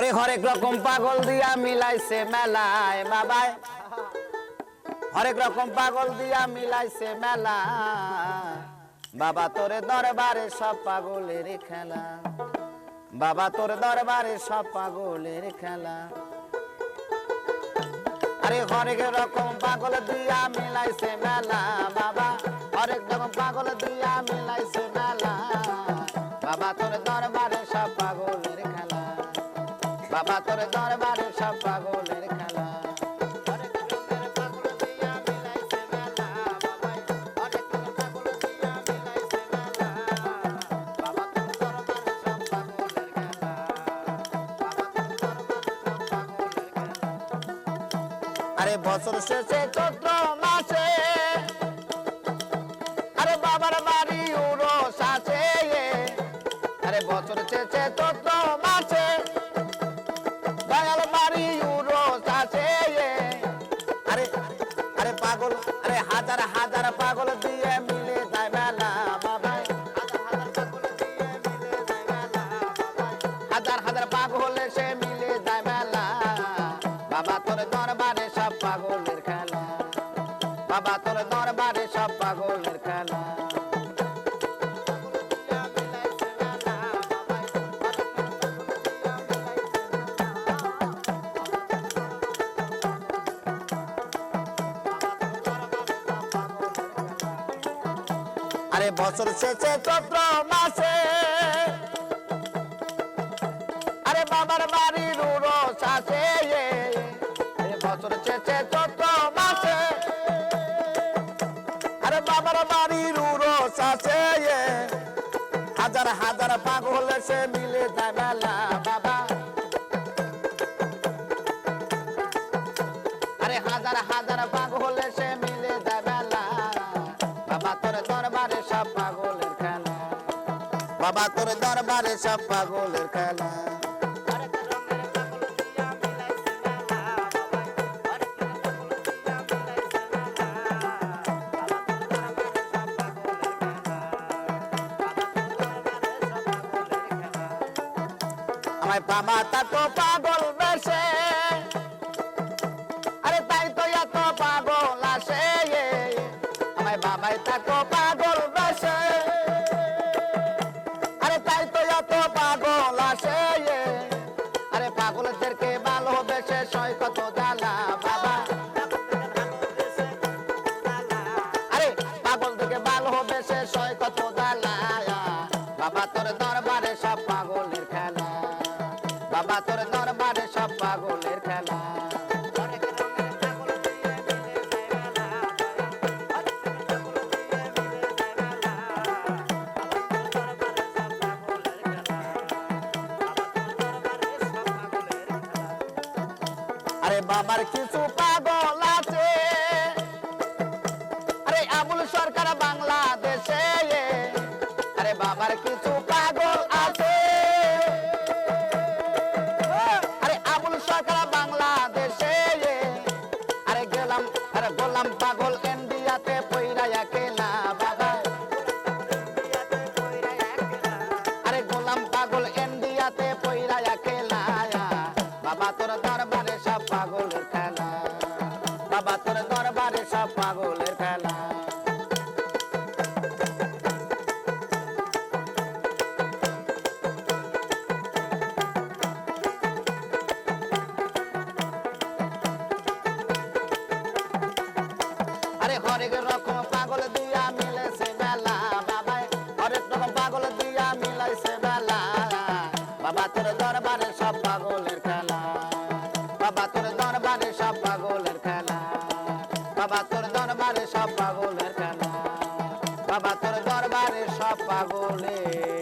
ওরে হরেক রকম পাগল দিয়া মিলাইছে মেলায় বাবায় হরেক রকম পাগল দিয়া মিলাইছে মেলা বাবা তোরে দরবারে সব পাগলের খেলা। বাবা তোর দরবারে সব পাগলের খেলা। আরে হরেক রকম পাগল দিয়া মিলাইছে মেলা, বাবা। হরেক রকম পাগল দিয়া মিলাইছে মেলা। তোর দরবারে সব পাগলের খেলা। আরে বছর শেষে চৈত্র পাগলের খেলা। বাবা তোর দরবারে সব পাগলের খেলা। আরে বছর শেষে চৈত্র মাসে সে মিলে যায় মেলা বাবা। আরে হাজার হাজার পাগল সে মিলে যায় মেলা বাবা, তোর দরবারে সব পাগলের খেলা। বাবা, তোর দরবারে সব পাগলের খেলা। আমায় বাবা তা তো পাগল বেশে। আরে তাই তো এত পাগল আসে আমায় বাবাই তা তো পাগল বেশে। আরে তাই তো এত পাগল আসে আরে পাগলদেরকে ভালোবেসে সয় কত জ্বালা, বাবা। আরে পাগলদেরকে ভালোবেসে সয় কত জ্বালা বাবা তোর দরবারে বাবার কিছু পাগল আছে। আরে আবুল সরকার বাংলাদেশে দরবারে সব পাগলের খেলা। বাবা, তোর দরবারে সব পাগলের খেলা। আরে হরেক রকম পাগল দিয়া মিলেছে মেলা বাবাই। হরেক রকম পাগল দিয়া মিলাইছে মেলা বাবা, তোর দরবারে বাবা তোর দরবারে সব পাগলের কেন বাবা তোর দরবারে সব পাগলের